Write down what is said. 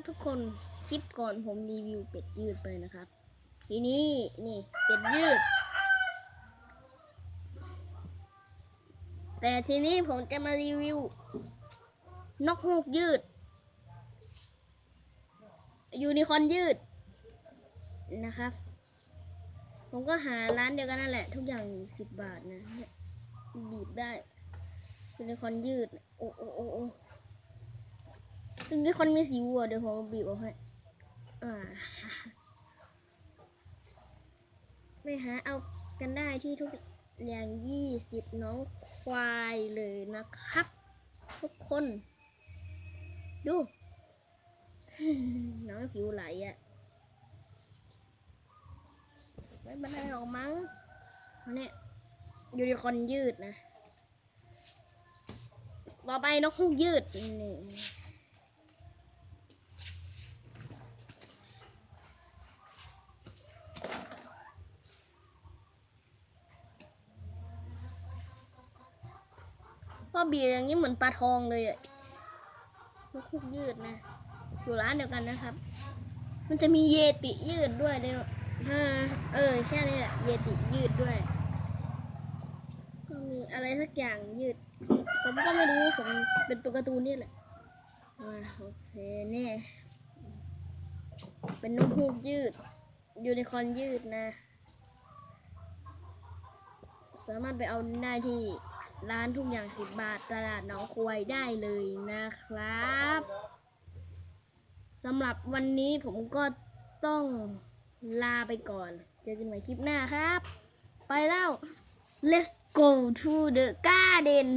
ครับทุกคนคลิปก่อนผมรีวิวเป็ดยืดไปนะครับ ทีนี้นี่เป็ดยืด แต่ทีนี้ผมจะมารีวิวนกฮูกยืด ยูนิคอนยืดนะครับ ผมก็หาร้านเดียวกันนั่นแหละ ทุกอย่างสิบบาทนะ บีบได้ยูนิคอนยืด โอ้โอ้โอ้ โอ้ยูนิคนมีสีวัวเดี๋ยวผมเอาบีบออกให้อ่าไปหาเอากันได้ที่ทุกอย่างยี่สิบน้องควายเลยนะครับ ทุกคน ดูน้องผิวไหลอะ่ะไม่เป็นไรหรอกมั้งเพราเนี่ยยูนิคอนยืดนะ ต่อไปนกฮูกยืดนี่ พ่อเบียร์อย่างนี้เหมือนปลาทองเลยอะนกฮูกยืดนะ อยู่ร้านเดียวกันนะครับ มันจะมีเยติยืดด้วยเดี๋ยวถ้าเออแค่นี้แหละเยติยืดด้วยก็มีอะไรสักอย่างยืด ผมก็ไม่รู้ผมเป็นตัวการ์ตูนนี่แหละอ่าโอเคเนี่ยเป็นนกฮูกยืด ยูนิคอร์นยืดนะ สามารถไปเอาได้ที่ ร้านทุกอย่างสิบบาทตลาดหน้องควายได้เลยนะครับสำหรับวันนี้ผมก็ต้องลาไปก่อน เจอกันใหม่คลิปหน้าครับ ไปแล้ว let's go to the garden